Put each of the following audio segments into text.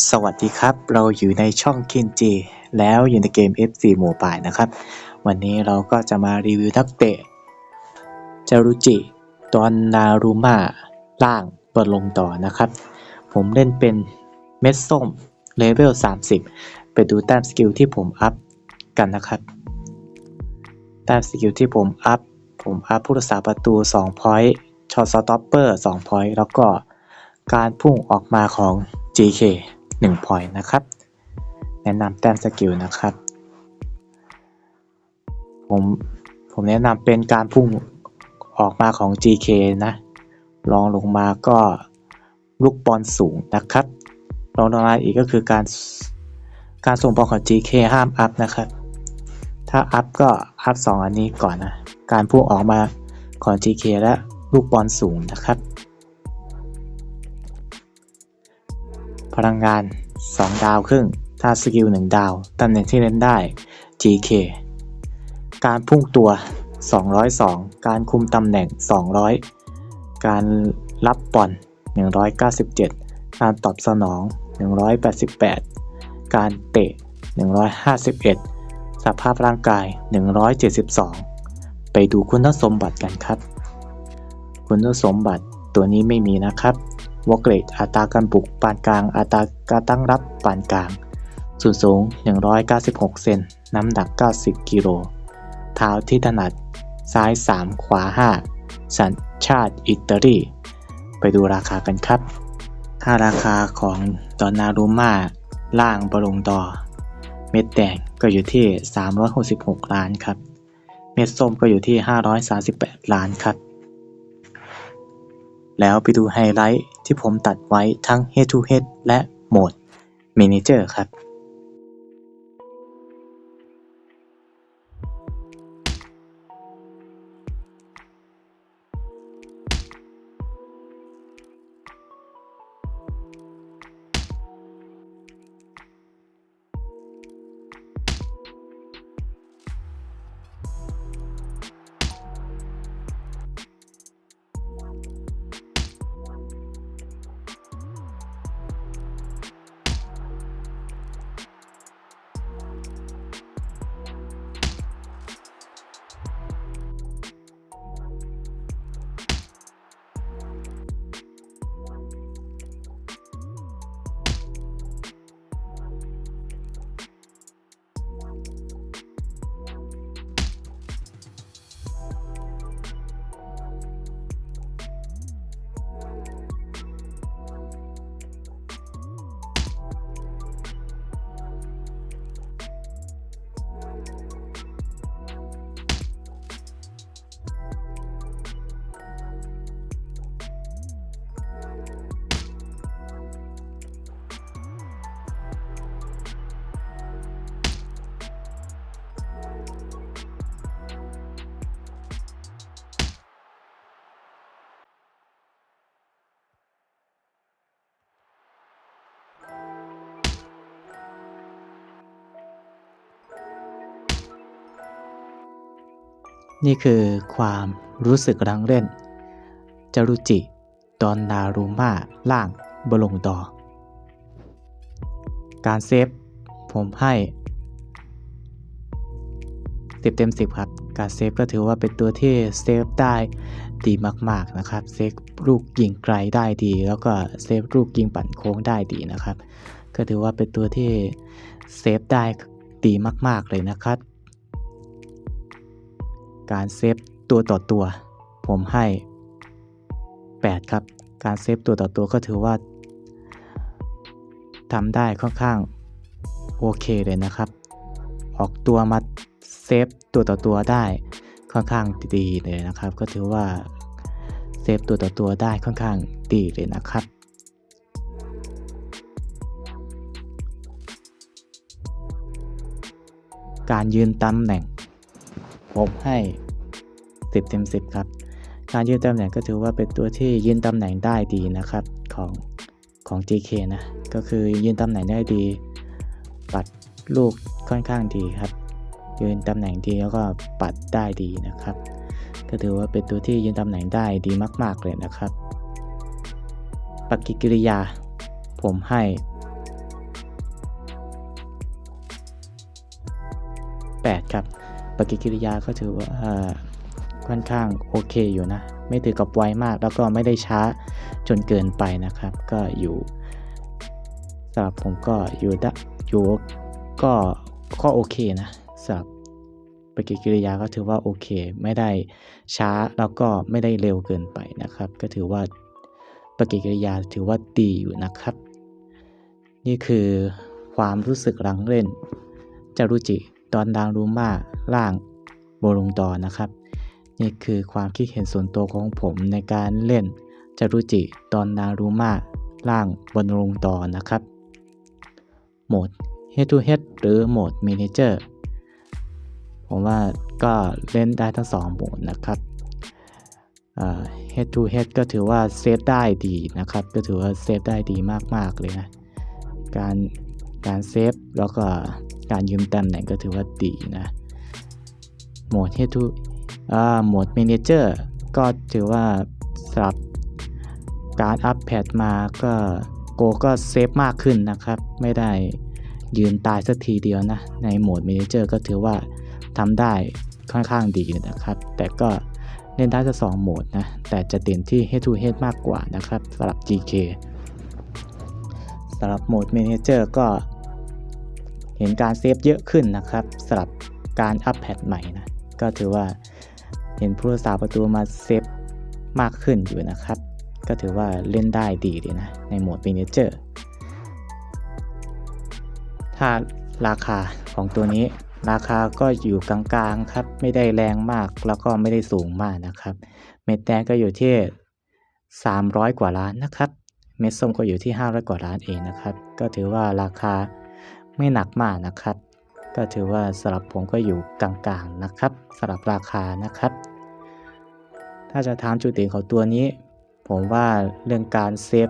สวัสดีครับ เราอยู่ในช่อง k i n j i แล้วอยู่ในเกม FC Mobile นะครับ วันนี้เราก็จะมารีวิวนักเตะจารุจิตอนนารุมาล่างเปิดลงต่อนะครับ ผมเล่นเป็นเม็ดส้มเลเวล 30 ไปดูแต้มสกิลที่ผมอัพกันนะครับ แต้มสกิลที่ผมอัพ ผมอัพผู้รักษาประตู2 point ช็อตสต็อปเปอร์2 point แล้วก็การพุ่งออกมาของ GK 1 point นะครับ แนะนำแต้มสกิลนะครับ ผมผมแนะนำเป็นการพุ่งออกมาของ GK นะรองลงมาก็ลูกบอลสูงนะครับรองลงมาอีกก็คือการการส่งบอลของ GK ห้ามอัพนะครับ ถ้าอัพก็อัพ2อันนี้ก่อนนะ การพุ่งออกมาของ GK และลูกบอลสูงนะครับ พลังงาน 2 ดาวครึ่งถ้าสกิล 1 ดาว ตำแหน่งที่เล่นได้ GK การพุ่งตัว 202 การคุมตำแหน่ง 200 การรับบอล197 การตอบสนอง 188 การเตะ 151 สภาพร่างกาย 172 ไปดูคุณสมบัติกันครับ คุณสมบัติตัวนี้ไม่มีนะครับ วอเกรดอัตราการปลุกปานกลาง อัตราการตั้งรับปานกลาง ส่วนสูง 196 เซน น้ำหนัก 90 กิโล เท้าที่ถนัด ซ้าย 3 ขวา 5 สัญชาติอิตาลี ไปดูราคากันครับ ค่าราคาของดอนนารูมาล่างบรงดอ เม็ดแดงก็อยู่ที่ 366 ล้านครับ เม็ดส้มก็อยู่ที่ 538 ล้านครับ แล้วไปดูไฮไลท์ที่ผมตัดไว้ทั้ง Head to Head และโหมด Manager ครับ นี่คือความรู้สึกรังเล่น จรุจิตอนนารูมาล่างบลงดอ การเซฟ ผมให้สิบเต็มสิบครับ การเซฟก็ถือว่าเป็นตัวที่เซฟได้ดีมาก ๆ นะครับ เซฟลูกยิงไกลได้ดี แล้วก็เซฟลูกยิงปั่นโค้งได้ดีนะครับ ก็ถือว่าเป็นตัวที่เซฟได้ดีมาก ๆ เลยนะครับ การเซฟตัวต่อตัว ผมให้ 8 ครับ การเซฟตัวต่อตัวก็ถือว่าทำได้ค่อนข้างโอเคเลยนะครับ ออกตัวมาเซฟตัวต่อตัวได้ค่อนข้างดีเลยนะครับ ก็ถือว่าเซฟตัวต่อตัวได้ค่อนข้างดีเลยนะครับ การยืนตำแหน่ง ผมให้ สิบเต็มสิบครับ การยืนตำแหน่งก็ถือว่าเป็นตัวที่ยืนตำแหน่งได้ดีนะครับของของ GK นะ ก็คือยืนตำแหน่งได้ดี ปัดลูกค่อนข้างดีครับ ยืนตำแหน่งดีแล้วก็ปัดได้ดีนะครับ ก็ถือว่าเป็นตัวที่ยืนตำแหน่งได้ดีมาก ๆ เลยนะครับ ปฏิกิริยา ผมให้ 8 ครับ ปฏิกิริยาก็ถือว่า ค่อนข้างโอเคอยู่นะ ไม่ถือกับไวมากแล้วก็ไม่ได้ช้าจนเกินไปนะครับ ก็อยู่สำหรับผมก็อยู่ได้อยู่ก็ก็โอเคนะสำหรับปฏิกิริยาก็ถือว่าโอเค ไม่ได้ช้าแล้วก็ไม่ได้เร็วเกินไปนะครับ ก็ถือว่าปฏิกิริยาถือว่าดีอยู่นะครับ นี่คือความรู้สึกหลังเล่นจารุจิ ตอนดังรูมาล่างโบลุงดอนะครับ นี่คือความคิดเห็นส่วนตัวของผมในการเล่นจารุจิตอนนารูมาล่างบนลุงดอนะครับ โหมด Head to Head หรือโหมด Manager ผมว่าก็เล่นได้ทั้งสองโหมดนะครับอ่า Head to Head ก็ถือว่าเซฟได้ดีนะครับ ก็ถือว่าเซฟได้ดีมาก ๆ เลยนะ การการเซฟแล้วก็การยืมตำแหน่งก็ถือว่าดีนะ โหมด Head to โหมด Manager ก็ถือว่าสำหรับการอัปแพทมาก็โกก็เซฟมากขึ้นนะครับ ไม่ได้ยืนตายสักทีเดียวนะ ในโหมด Manager ก็ถือว่าทำได้ค่อนข้างดีนะครับ แต่ก็เล่นได้ทั้งสองโหมดนะ แต่จะเด่นที่ Head to Head มากกว่านะครับสำหรับ GK สำหรับโหมด Manager ก็เห็นการเซฟเยอะขึ้นนะครับสำหรับการอัปแพทใหม่นะ ก็ถือว่า เห็นผู้รักษาประตูมาเซฟมากขึ้นอยู่นะครับ ก็ถือว่าเล่นได้ดีเลยนะ ในโหมด Manager ถ้าราคาของตัวนี้ราคาก็อยู่กลางๆครับ ไม่ได้แรงมากแล้วก็ไม่ได้สูงมากนะครับ เม็ดแดงก็อยู่ที่ 300 กว่าล้านนะครับ เม็ดส้มก็อยู่ที่ 500 กว่าล้านเองนะครับ ก็ถือว่าราคาไม่หนักมากนะครับ ก็ถือว่าสำหรับผมก็อยู่กลางๆนะครับสำหรับราคานะครับ ถ้าจะถามจุดเด่นของตัวนี้ ผมว่าเรื่องการเซฟ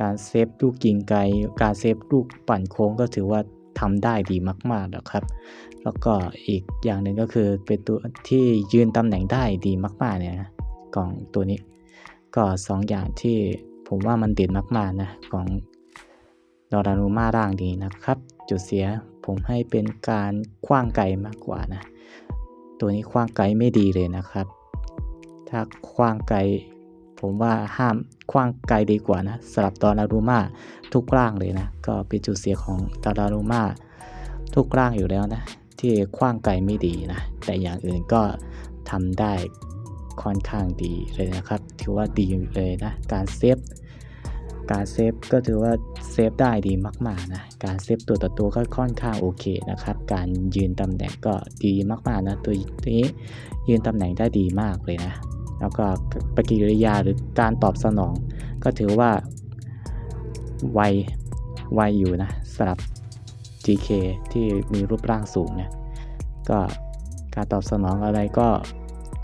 การเซฟลูกยิงไกล การเซฟลูกปั่นโค้งก็ถือว่าทำได้ดีมากๆแล้วครับ แล้วก็อีกอย่างหนึ่งก็คือเป็นตัวที่ยืนตำแหน่งได้ดีมากๆเนี่ยกล่องตัวนี้ ก็สองอย่างที่ผมว่ามันเด่นมากๆนะของดอรานูมาร่างดีนะครับ จุดเสียผมให้เป็นการคว้างไกลมากกว่านะ ตัวนี้คว้างไกลไม่ดีเลยนะครับ ถ้าคว้างไกล ผมว่าห้ามคว้างไกลดีกว่านะสำหรับดอรานูมาทุกร่างเลยนะ ก็เป็นจุดเสียของดอรานูมาทุกร่างอยู่แล้วนะ ที่คว้างไกลไม่ดีนะ แต่อย่างอื่นก็ทำได้ค่อนข้างดีเลยนะครับ ถือว่าดีเลยนะ การเซฟ การเซฟก็ถือว่าเซฟได้ดีมากๆนะ การเซฟตัวต่อตัวก็ค่อนข้างโอเคนะครับ การยืนตำแหน่งก็ดีมากๆนะ ตัวนี้ยืนตำแหน่งได้ดีมากเลยนะ แล้วก็ปฏิกิริยาหรือการตอบสนอง ก็ถือว่าไวไวอยู่นะสำหรับ GK ที่มีรูปร่างสูงเนี่ยก็การตอบสนองอะไรก็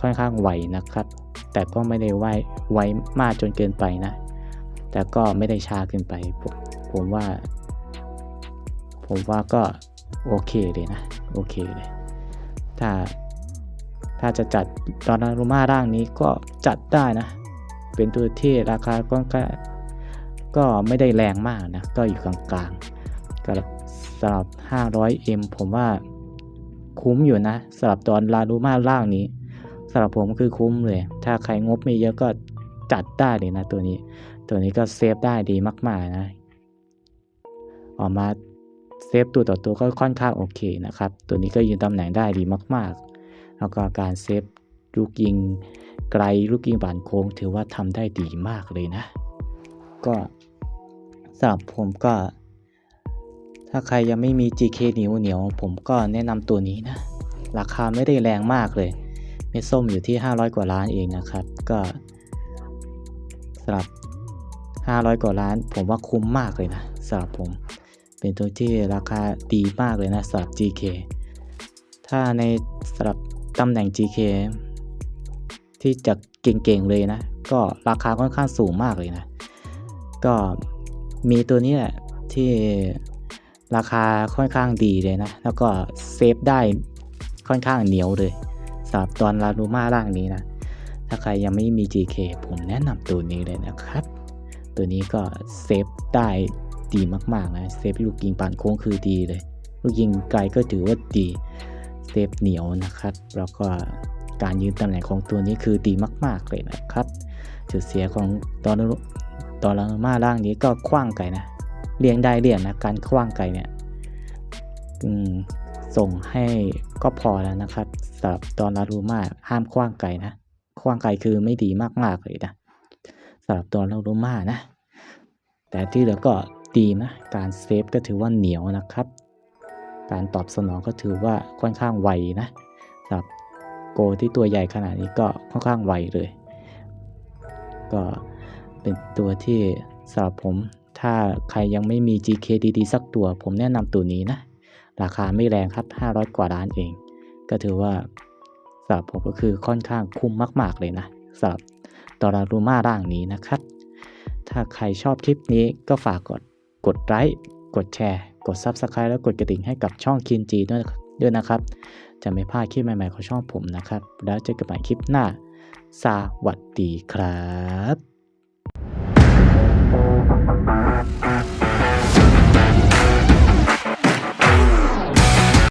ค่อนข้างไวนะครับ แต่ก็ไม่ได้ไวไวมากจนเกินไปนะ แต่ก็ไม่ได้ช้าเกินไป ผมผมว่า ผมว่าก็โอเคเลยนะ โอเคเลย ถ้า ถ้าจะจัดดอนารุมาร่างนี้ก็จัดได้นะ เป็นตัวที่ราคาก็ก็ไม่ได้แรงมากนะ ก็อยู่กลางๆก็สำหรับ 500M ผมว่าคุ้มอยู่นะสำหรับตอนลารูมาร่างนี้สำหรับผมคือคุ้มเลย ถ้าใครงบไม่เยอะก็จัดได้เลยนะตัวนี้ ตัวนี้ก็เซฟได้ดีมาก ๆ นะ ออกมาเซฟตัวต่อตัวก็ค่อนข้างโอเคนะครับ ตัวนี้ก็ยืนตำแหน่งได้ดีมาก ๆ แล้วก็การเซฟลูกยิงไกลลูกยิงบานโค้ง ถือว่าทำได้ดีมากเลยนะ ก็สำหรับผมก็ ถ้าใครยังไม่มี GK เหนียวเหนียวผมก็แนะนำตัวนี้นะ ราคาไม่ได้แรงมากเลย เม็ดส้มอยู่ที่ 500 กว่าล้านเองนะครับ ก็สำหรับ 500 กว่าล้าน ผมว่าคุ้มมากเลยนะสำหรับผม เป็นตัวที่ราคาดีมากเลยนะสำหรับ GK ถ้าในสำหรับ ตำแหน่ง GK ที่จะเก่งๆเลยนะ ก็ราคาค่อนข้างสูงมากเลยนะ ก็มีตัวนี้แหละที่ราคาค่อนข้างดีเลยนะ แล้วก็เซฟได้ค่อนข้างเหนียวเลยสำหรับตอนลาลูมาร่างนี้นะ ถ้าใครยังไม่มี GK ผมแนะนำตัวนี้เลยนะครับ ตัวนี้ก็เซฟได้ดีมากๆนะ เซฟลูกยิงปานโค้งคือดีเลย ลูกยิงไกลก็ถือว่าดี เซฟเหนียวนะครับ แล้วก็การยืนตำแหน่งของตัวนี้คือดีมาก ๆ เลยนะครับ จุดเสียของตอนตอนลามาล่างนี้ก็คว้างไก่นะเลี้ยงได้เลี้ยงนะการคว้างไก่เนี่ยส่งให้ก็พอแล้วนะครับสำหรับตอนลารูมาห้ามคว้างไก่นะคว้างไก่คือไม่ดีมากๆเลยนะสำหรับตอนลารูมานะ แต่ที่เหลือก็ดีนะการเซฟก็ถือว่าเหนียวนะครับ การตอบสนองก็ถือว่าค่อนข้างไวนะสำหรับโกที่ตัวใหญ่ขนาดนี้ก็ค่อนข้างไวเลย ก็เป็นตัวที่สำหรับผมถ้าใครยังไม่มี GK ดีๆสักตัว ผมแนะนำตัวนี้นะ ราคาไม่แรงครับ 500 กว่าล้านเอง ก็ถือว่าสำหรับผมก็คือค่อนข้างคุ้มมาก ๆ เลยนะสำหรับตอรารูมาร่างนี้นะครับ ถ้าใครชอบคลิปนี้ก็ฝากกดกดไลค์ กดแชร์ กด Subscribe แล้วกดกระดิ่งให้กับช่องคินจีด้วยด้วยนะครับ จะไม่พลาดคลิปใหม่ๆของช่องผมนะครับ แล้วเจอกันใหม่คลิปหน้า สวัสดีครับ